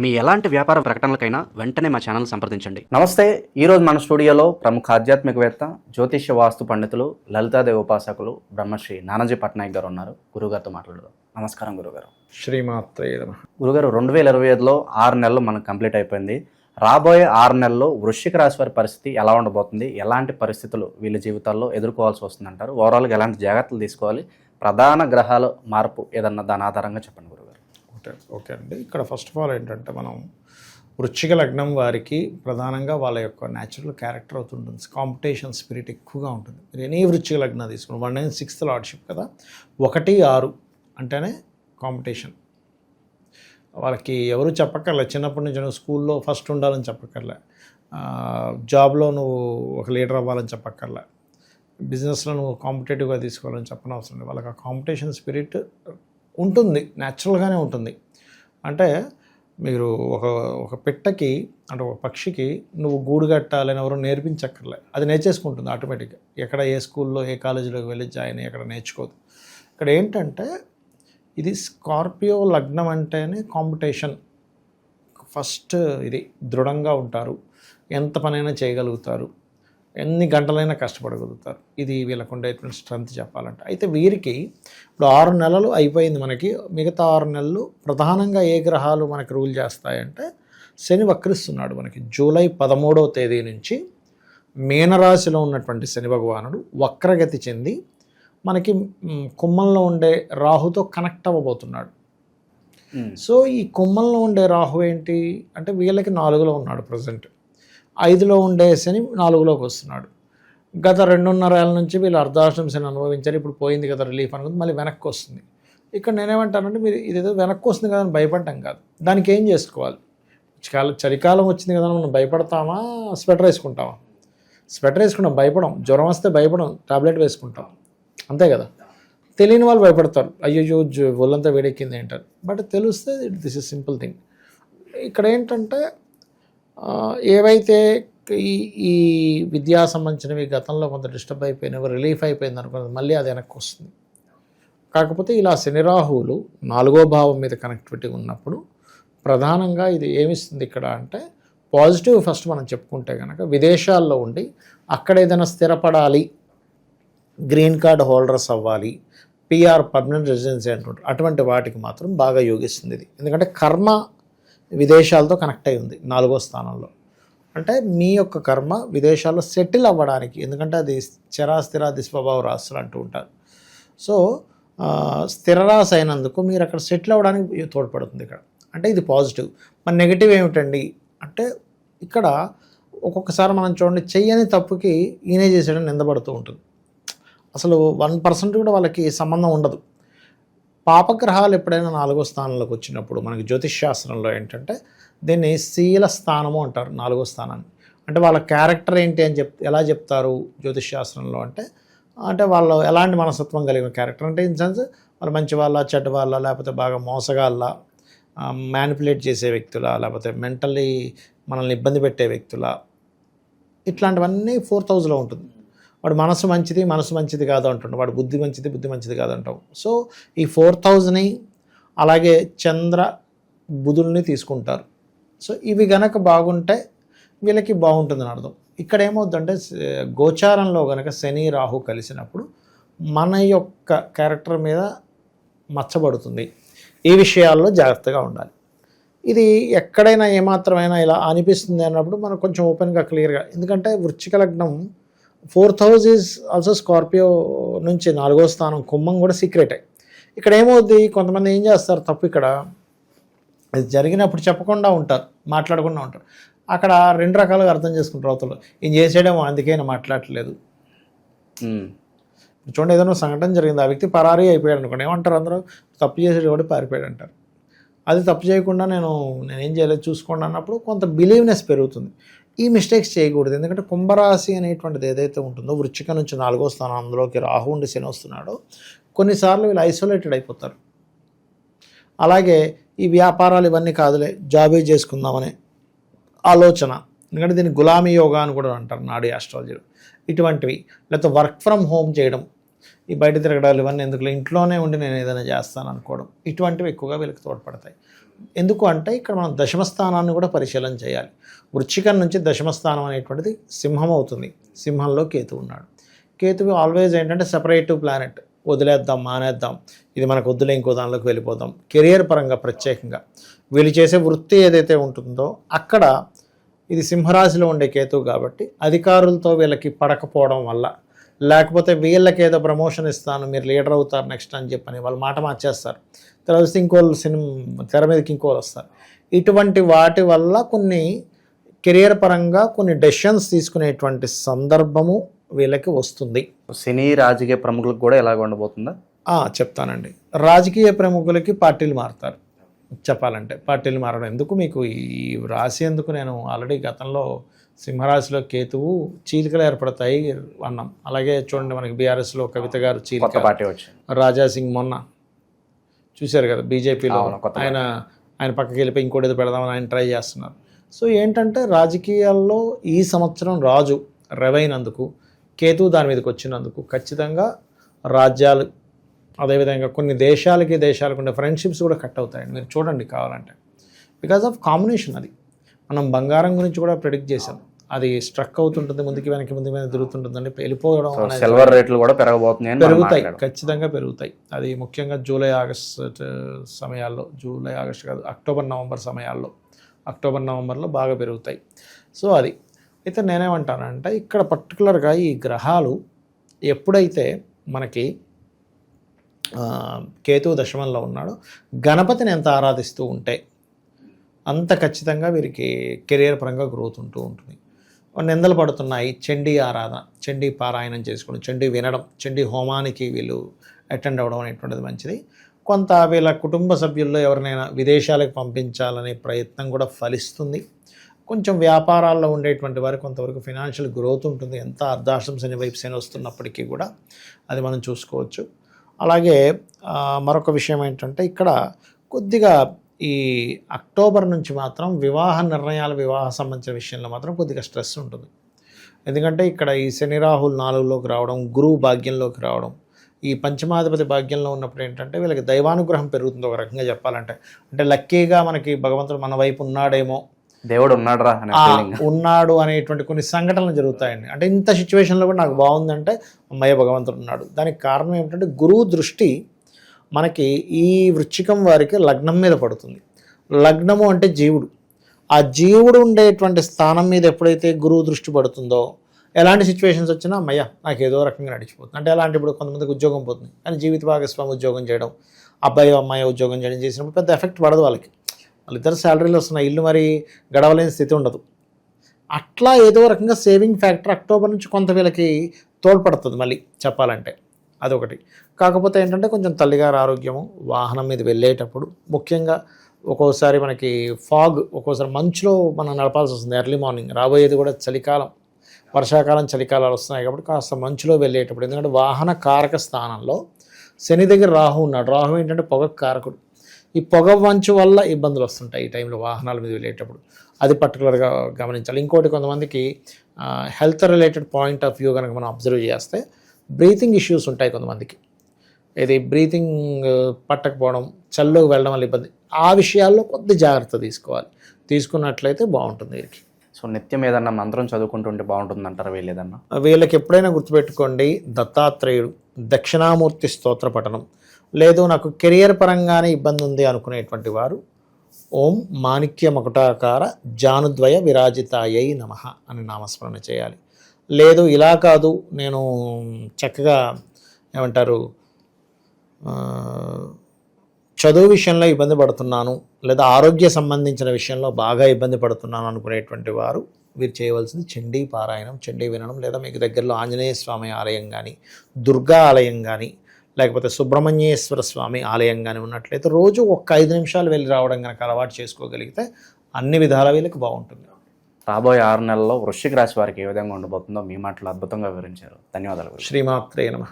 మీ ఎలాంటి వ్యాపార ప్రకటనలకైనా వెంటనే మా ఛానల్ సంప్రదించండి. నమస్తే ఈరోజు మన స్టూడియోలో ప్రముఖ ఆధ్యాత్మికవేత్త జ్యోతిష్య వాస్తు పండితులు లలితాదేవి ఉపాసకులు బ్రహ్మశ్రీ నానాజీ పట్నాయక్ గారు ఉన్నారు. గురుగారితో మాట్లాడదాం. నమస్కారం గురుగారు శ్రీమాత్రే నమ. గురుగారు రెండు వేల ఇరవై ఐదులో ఆరు నెలలు మనకు కంప్లీట్ అయిపోయింది. రాబోయే ఆరు నెలల్లో వృశ్చిక రాశి వారి పరిస్థితి ఎలా ఉండబోతుంది? ఎలాంటి పరిస్థితులు వీళ్ళ జీవితాల్లో ఎదుర్కోవాల్సి వస్తుందంటారు? ఓవరాల్గా ఎలాంటి జాగ్రత్తలు తీసుకోవాలి? ప్రధాన గ్రహాల మార్పు ఏదన్నా దాని ఆధారంగా చెప్పండి గురుగారు ఓకే ఓకే అండి. ఇక్కడ ఫస్ట్ ఆఫ్ ఆల్ ఏంటంటే మనం వృచ్చిక లగ్నం వారికి ప్రధానంగా వాళ్ళ యొక్క న్యాచురల్ క్యారెక్టర్ అవుతుంటుంది. కాంపిటీషన్ స్పిరిట్ ఎక్కువగా ఉంటుంది. మీరు ఎనీ వృచ్చిక లగ్నం తీసుకుని వన్ నైన్ సిక్స్త్ లార్డ్షిప్ కదా ఒకటి ఆరు అంటేనే కాంపిటీషన్ వాళ్ళకి ఎవరు చెప్పక్కర్లే. చిన్నప్పటి నుంచి నువ్వు స్కూల్లో ఫస్ట్ ఉండాలని చెప్పక్కర్లే. జాబ్లో నువ్వు ఒక లీడర్ అవ్వాలని చెప్పక్కర్లే. బిజినెస్లో నువ్వు కాంపిటేటివ్గా తీసుకోవాలని చెప్పనవసరం లేదు. వాళ్ళకి ఆ కాంపిటీషన్ స్పిరిట్ ఉంటుంది న్యాచురల్గానే ఉంటుంది. అంటే మీరు ఒక ఒక పిట్టకి అంటే ఒక పక్షికి నువ్వు గూడు కట్టాలని ఎవరు నేర్పించక్కర్లే. అది నేర్చేసుకుంటుంది ఆటోమేటిక్గా. ఎక్కడ ఏ స్కూల్లో ఏ కాలేజీలోకి వెళ్ళి జాయిన్ అయ్యి ఎక్కడ నేర్చుకోదు. ఇక్కడ ఏంటంటే ఇది స్కార్పియో లగ్నం అంటేనే కాంపిటీషన్. ఫస్ట్ ఇది దృఢంగా ఉంటారు. ఎంత పనైనా చేయగలుగుతారు. ఎన్ని గంటలైనా కష్టపడగలుగుతారు. ఇది వీళ్ళకు ఉండేటువంటి స్ట్రెంత్ చెప్పాలంటే. అయితే వీరికి ఇప్పుడు ఆరు నెలలు అయిపోయింది మనకి. మిగతా ఆరు నెలలు ప్రధానంగా ఏ గ్రహాలు మనకి రూల్ చేస్తాయంటే శని వక్రిస్తున్నాడు మనకి. జూలై పదమూడవ తేదీ నుంచి మీనరాశిలో ఉన్నటువంటి శని భగవానుడు వక్రగతి చెంది మనకి కుంభంలో ఉండే రాహుతో కనెక్ట్ అవ్వబోతున్నాడు. సో ఈ కుంభంలో ఉండే రాహు ఏంటి? అంటే వీళ్ళకి నాలుగులో ఉన్నాడు ప్రజెంట్. ఐదులో ఉండే శని నాలుగులోకి వస్తున్నాడు. గత రెండున్నర ఏళ్ళ నుంచి వీళ్ళు అర్ధాష్టం శని అనుభవించారు. ఇప్పుడు పోయింది కదా రిలీఫ్ అనుకుంది. మళ్ళీ వెనక్కి వస్తుంది. ఇక్కడ నేనేమంటానంటే మీరు ఇదేదో వెనక్కి వస్తుంది కదా అని భయపడటం కాదు. దానికి ఏం చేసుకోవాలి? చలి చలికాలం వచ్చింది కదా అని మనం భయపడతామా? స్వెటర్ వేసుకుంటామా? స్వెటర్ వేసుకుంటాం భయపడం. జ్వరం వస్తే భయపడం టాబ్లెట్ వేసుకుంటాం. అంతే కదా? తెలియని వాళ్ళు భయపడతారు. అయ్యో ఒళ్ళంతా వేడెక్కింది ఏంటారు బట్ తెలిస్తే దిస్ ఇస్ సింపుల్ థింగ్. ఇక్కడ ఏంటంటే ఏవైతే ఈ ఈ విద్యా సంబంధించినవి గతంలో కొంత డిస్టర్బ్ అయిపోయినవి రిలీఫ్ అయిపోయింది అనుకున్నది మళ్ళీ అది వెనక్కి వస్తుంది. కాకపోతే ఇలా శని రాహువులు నాలుగో భావం మీద కనెక్టివిటీ ఉన్నప్పుడు ప్రధానంగా ఇది ఏమిస్తుంది ఇక్కడ అంటే పాజిటివ్ ఫస్ట్ మనం చెప్పుకుంటే కనుక విదేశాల్లో ఉండి అక్కడ ఏదైనా స్థిరపడాలి గ్రీన్ కార్డ్ హోల్డర్స్ అవ్వాలి పిఆర్ పర్మనెంట్ రెసిడెన్సీ అంటుంటారు. అటువంటి వాటికి మాత్రం బాగా యోగిస్తుంది ఇది. ఎందుకంటే కర్మ విదేశాలతో కనెక్ట్ అయి ఉంది నాలుగో స్థానంలో. అంటే మీ యొక్క కర్మ విదేశాల్లో సెటిల్ అవ్వడానికి ఎందుకంటే అది చరాస్థిర దిస్వభావ రాశులు అంటూ ఉంటారు. సో స్థిర రాశి అయినందుకు మీరు అక్కడ సెటిల్ అవ్వడానికి తోడ్పడుతుంది ఇక్కడ. అంటే ఇది పాజిటివ్ మరి నెగిటివ్ ఏమిటండి? అంటే ఇక్కడ ఒక్కొక్కసారి మనం చూడండి చెయ్యని తప్పుకి ఈయనే చేసేయడం నిందపడుతూ ఉంటుంది. అసలు వన్ పర్సెంట్ కూడా వాళ్ళకి సంబంధం ఉండదు. పాపగ్రహాలు ఎప్పుడైనా నాలుగో స్థానంలోకి వచ్చినప్పుడు మనకి జ్యోతిష్ శాస్త్రంలో ఏంటంటే దీన్ని శీల స్థానము అంటారు నాలుగో స్థానాన్ని. అంటే వాళ్ళ క్యారెక్టర్ ఏంటి అని చెప్ ఎలా చెప్తారు జ్యోతిష్ శాస్త్రంలో అంటే అంటే వాళ్ళు ఎలాంటి మనస్తత్వం కలిగిన క్యారెక్టర్ అంటే ఇన్ సెన్స్ వాళ్ళు మంచి వాళ్ళ చెడ్డ వాళ్ళ లేకపోతే బాగా మోసగాళ్ళ మ్యానిపులేట్ చేసే వ్యక్తుల లేకపోతే మెంటల్లీ మనల్ని ఇబ్బంది పెట్టే వ్యక్తుల ఇట్లాంటివన్నీ ఫోర్త్ హౌస్లో ఉంటుంది. వాడు మనసు మంచిది మనసు మంచిది కాదు అంటుంటాం వాడు బుద్ధి మంచిది బుద్ధి మంచిది కాదు అంటాం సో ఈ ఫోర్ థౌజండ్ని అలాగే చంద్ర బుధుల్ని తీసుకుంటారు. సో ఇవి గనక బాగుంటే వీళ్ళకి బాగుంటుందని అర్థం. ఇక్కడ ఏమవుతుందంటే గోచారంలో గనక శని రాహు కలిసినప్పుడు మన యొక్క క్యారెక్టర్ మీద మచ్చబడుతుంది. ఈ విషయాల్లో జాగ్రత్తగా ఉండాలి. ఇది ఎక్కడైనా ఏమాత్రమైనా ఇలా అనిపిస్తుంది అన్నప్పుడు మనం కొంచెం ఓపెన్గా క్లియర్గా ఎందుకంటే వృచ్చిక లగ్నం fourth house is also Scorpio నుంచి నాలుగో స్థానం కుంభం కూడా సీక్రెటే. ఇక్కడ ఏమవుద్ది? కొంతమంది ఏం చేస్తారు? తప్పు ఇక్కడ. ఇది జరిగినప్పుడు చెప్పకుండా ఉంటారు మాట్లాడకుండా ఉంటారు. అక్కడ రెండు రకాలుగా అర్థం చేసుకుంటారు అవతల ఈయన చేసేయడేమో అందుకే ఆయన మాట్లాడట్లేదు. చూడండి ఏదైనా సంఘటన జరిగింది. ఆ వ్యక్తి పరారీ అయిపోయాడు అనుకోండి. ఏమంటారు అందరూ? తప్పు చేసేది కూడా పారిపోయాడు అంటారు. అది తప్పు చేయకుండా నేను నేనేం చేయలేదు చూసుకోండి అన్నప్పుడు కొంత బిలీవ్నెస్ పెరుగుతుంది. ఈ మిస్టేక్స్ చేయకూడదు. ఎందుకంటే కుంభరాశి అనేటువంటిది ఏదైతే ఉంటుందో వృచ్చిక నుంచి నాలుగో స్థానంలోకి రాహు ఉండి శని వస్తున్నాడో. కొన్నిసార్లు వీళ్ళు ఐసోలేటెడ్ అయిపోతారు. అలాగే ఈ వ్యాపారాలు ఇవన్నీ కాదులే జాబే చేసుకుందామనే ఆలోచన. ఎందుకంటే దీన్ని గులామీ యోగా అని కూడా అంటారు నాడు ఆస్ట్రాలజీలో ఇటువంటివి. లేకపోతే వర్క్ ఫ్రమ్ హోమ్ చేయడం. ఈ బయట తిరగడాలు ఇవన్నీ ఎందుకు ఇంట్లోనే ఉండి నేను ఏదైనా చేస్తాను అనుకోవడం. ఇటువంటివి ఎక్కువగా వీళ్ళకి తోడ్పడతాయి. ఎందుకు అంటే ఇక్కడ మనం దశమ స్థానాన్ని కూడా పరిశీలన చేయాలి. వృచ్చికం నుంచి దశమ స్థానం అనేటువంటిది సింహం అవుతుంది. సింహంలో కేతు ఉన్నాడు. కేతువు ఆల్వేజ్ ఏంటంటే సెపరేటివ్ ప్లానెట్ వదిలేద్దాం మానేద్దాం. ఇది మనకు వద్దులే ఇంకో దానిలోకి వెళ్ళిపోదాం. కెరియర్ పరంగా ప్రత్యేకంగా. వీళ్ళు చేసే వృత్తి ఏదైతే ఉంటుందో అక్కడ ఇది సింహరాశిలో ఉండే కేతువు కాబట్టి అధికారులతో వీళ్ళకి పడకపోవడం వల్ల లేకపోతే వీళ్ళకి ఏదో ప్రమోషన్ ఇస్తాను మీరు లీడర్ అవుతారు నెక్స్ట్ అని చెప్పని వాళ్ళు మాట మార్చేస్తారు. తర్వాత వస్తే ఇంకోళ్ళు సినిమా తెర మీదకి ఇంకోళ్ళు వస్తారు. ఇటువంటి వాటి వల్ల కొన్ని కెరియర్ పరంగా కొన్ని డెసిషన్స్ తీసుకునేటువంటి సందర్భము వీళ్ళకి వస్తుంది. సినీ రాజకీయ ప్రముఖులకు కూడా ఇలాగ ఉండబోతుందా? చెప్తానండి. రాజకీయ ప్రముఖులకి పార్టీలు మారుతారు. చెప్పాలంటే పార్టీలు మారడం ఎందుకు? మీకు ఈ రాశి ఎందుకు నేను ఆల్రెడీ గతంలో సింహరాశిలో కేతువు చీలికలు ఏర్పడతాయి అన్నాం. అలాగే చూడండి మనకి బీఆర్ఎస్లో కవిత గారు చీలిక. పార్టీ వచ్చి. రాజా సింగ్ మొన్న. చూశారు కదా బీజేపీలో. ఆయన ఆయన పక్కకి వెళ్ళిపోయి ఇంకోటి ఏదో పెడదామని ఆయన ట్రై చేస్తున్నారు. సో ఏంటంటే రాజకీయాల్లో ఈ సంవత్సరం రాజు రవైనందుకు కేతు దాని మీదకి వచ్చినందుకు ఖచ్చితంగా రాజ్యాలు అదేవిధంగా కొన్ని దేశాలకి దేశాలకు ఉండే ఫ్రెండ్షిప్స్ కూడా కట్ అవుతాయండి. మీరు చూడండి కావాలంటే. బికాజ్ ఆఫ్ కాంబినేషన్ అది. మనం బంగారం గురించి కూడా ప్రిడిక్ట్ చేసాం అది స్ట్రక్ అవుతుంటుంది ముందుకి వెనక్కి ముందుకు వెనక్కి తిరుగుతుంటుందండి. వెళ్ళిపోవడం సిల్వర్ రేట్లు కూడా పెరగబోతున్నాయి పెరుగుతాయి. ఖచ్చితంగా పెరుగుతాయి. అది ముఖ్యంగా జూలై ఆగస్ట్ సమయాల్లో జూలై ఆగస్ట్ కాదు అక్టోబర్ నవంబర్ సమయాల్లో అక్టోబర్ నవంబర్లో బాగా పెరుగుతాయి. సో అది. అయితే నేనేమంటానంటే ఇక్కడ పర్టికులర్గా ఈ గ్రహాలు ఎప్పుడైతే మనకి ఆ, కేతువు దశమంలో ఉన్నాడో గణపతిని ఎంత ఆరాధిస్తూ ఉంటే అంత ఖచ్చితంగా వీరికి కెరియర్ పరంగా గ్రోత్ ఉంటూ ఉంటుంది. నిందలు పడుతున్నాయి. చండీ ఆరాధన చండీ పారాయణం చేసుకోవడం చండీ వినడం చండీ హోమానికి వీళ్ళు అటెండ్ అవ్వడం అనేటువంటిది మంచిది. కొంత వీళ్ళ కుటుంబ సభ్యుల్లో ఎవరినైనా విదేశాలకు పంపించాలనే ప్రయత్నం కూడా ఫలిస్తుంది. కొంచెం వ్యాపారాల్లో ఉండేటువంటి వారు కొంతవరకు ఫినాన్షియల్ గ్రోత్ ఉంటుంది. ఎంత అర్ధాశ్రం శని వైపు శని వస్తున్నప్పటికీ కూడా అది మనం చూసుకోవచ్చు. అలాగే మరొక విషయం ఏంటంటే ఇక్కడ కొద్దిగా ఈ అక్టోబర్ నుంచి మాత్రం వివాహ నిర్ణయాలు వివాహ సంబంధించిన విషయంలో మాత్రం కొద్దిగా స్ట్రెస్ ఉంటుంది. ఎందుకంటే ఇక్కడ ఈ శని రాహుల్ నాలుగులోకి రావడం గురువు భాగ్యంలోకి రావడం ఈ పంచమాధిపతి భాగ్యంలో ఉన్నప్పుడు ఏంటంటే వీళ్ళకి దైవానుగ్రహం పెరుగుతుంది ఒక రకంగా చెప్పాలంటే. అంటే లక్కీగా మనకి భగవంతుడు మన వైపు ఉన్నాడేమో. దేవుడు ఉన్నాడు రా ఉన్నాడు అనేటువంటి కొన్ని సంఘటనలు జరుగుతాయండి. అంటే ఇంత సిచ్యువేషన్లో కూడా నాకు బాగుందంటే అమ్మయ్య భగవంతుడు ఉన్నాడు. దానికి కారణం ఏమిటంటే గురువు దృష్టి మనకి ఈ వృచ్చికం వారికి లగ్నం మీద పడుతుంది. లగ్నము అంటే జీవుడు. ఆ జీవుడు ఉండేటువంటి స్థానం మీద ఎప్పుడైతే గురువు దృష్టి పడుతుందో ఎలాంటి సిచ్యువేషన్స్ వచ్చినా అమ్మయ్య నాకు ఏదో రకంగా నడిచిపోతుంది. అంటే ఎలాంటి ఇప్పుడు కొంతమందికి ఉద్యోగం పోతుంది. కానీ జీవిత భాగస్వామి ఉద్యోగం చేయడం అబ్బాయి అమ్మాయి ఉద్యోగం చేయడం చేసినప్పుడు పెద్ద ఎఫెక్ట్ పడదు వాళ్ళకి. వాళ్ళిద్దరు శాలరీలు వస్తున్నాయి. ఇల్లు మరి గడవలేని స్థితి ఉండదు. అట్లా ఏదో రకంగా సేవింగ్ ఫ్యాక్టర్ అక్టోబర్ నుంచి కొంత వీళ్ళకి తోడ్పడుతుంది మళ్ళీ చెప్పాలంటే. అదొకటి. కాకపోతే ఏంటంటే కొంచెం తల్లిగారి ఆరోగ్యము వాహనం మీద వెళ్ళేటప్పుడు ముఖ్యంగా ఒక్కోసారి మనకి ఫాగ్ ఒక్కోసారి మంచులో మనం నడపాల్సి వస్తుంది. ఎర్లీ మార్నింగ్ రాబోయేది కూడా చలికాలం వర్షాకాలం చలికాలాలు వస్తున్నాయి కాబట్టి కాస్త మంచులో వెళ్ళేటప్పుడు. ఎందుకంటే వాహన కారక స్థానంలో శని దగ్గర రాహు ఉన్నాడు. రాహు ఏంటంటే పొగ కారకుడు. ఈ పొగ మంచు వల్ల ఇబ్బందులు వస్తుంటాయి ఈ టైంలో వాహనాల మీద వెళ్ళేటప్పుడు. అది పర్టికులర్గా గమనించాలి. ఇంకోటి కొంతమందికి health related point of view కనుక మనం అబ్జర్వ్ చేస్తే బ్రీతింగ్ ఇష్యూస్ ఉంటాయి కొంతమందికి. ఇది బ్రీతింగ్ పట్టకపోవడం చల్లోకి వెళ్ళడం వల్ల ఇబ్బంది. ఆ విషయాల్లో కొద్ది జాగ్రత్త తీసుకోవాలి. తీసుకున్నట్లయితే బాగుంటుంది వీరికి. సో నిత్యం ఏదన్నా మంత్రం చదువుకుంటుంటే బాగుంటుంది అంటారా వీళ్ళు ఏదన్నా? వీళ్ళకి ఎప్పుడైనా గుర్తుపెట్టుకోండి దత్తాత్రేయుడు దక్షిణామూర్తి స్తోత్ర పఠనం. లేదు నాకు కెరియర్ పరంగానే ఇబ్బంది ఉంది అనుకునేటువంటి వారు ఓం మాణిక్య మకుటాకార జానుద్వయ విరాజితాయై నమ అని నామస్మరణ చేయాలి. లేదు ఇలా కాదు. నేను చక్కగా ఏమంటారు చదువు విషయంలో ఇబ్బంది పడుతున్నాను లేదా ఆరోగ్య సంబంధించిన విషయంలో బాగా ఇబ్బంది పడుతున్నాను అనుకునేటువంటి వారు వీరు చేయవలసింది చండీ పారాయణం చండీ వినడం లేదా మీకు దగ్గరలో ఆంజనేయ స్వామి ఆలయం కానీ దుర్గా ఆలయం కానీ లేకపోతే సుబ్రహ్మణ్యేశ్వర స్వామి ఆలయం కానీ ఉన్నట్లయితే రోజు ఒక్క ఐదు నిమిషాలు వెళ్ళి రావడం కనుక అలవాటు చేసుకోగలిగితే అన్ని విధాల వీళ్ళకి బాగుంటుంది. రాబోయే ఆరు నెలల్లో వృశ్చిక రాశి వారికి ఏ విధంగా ఉండబోతుందో మీ మాటలు అద్భుతంగా వివరించారు. ధన్యవాదాలు. శ్రీమాత్రే నమ.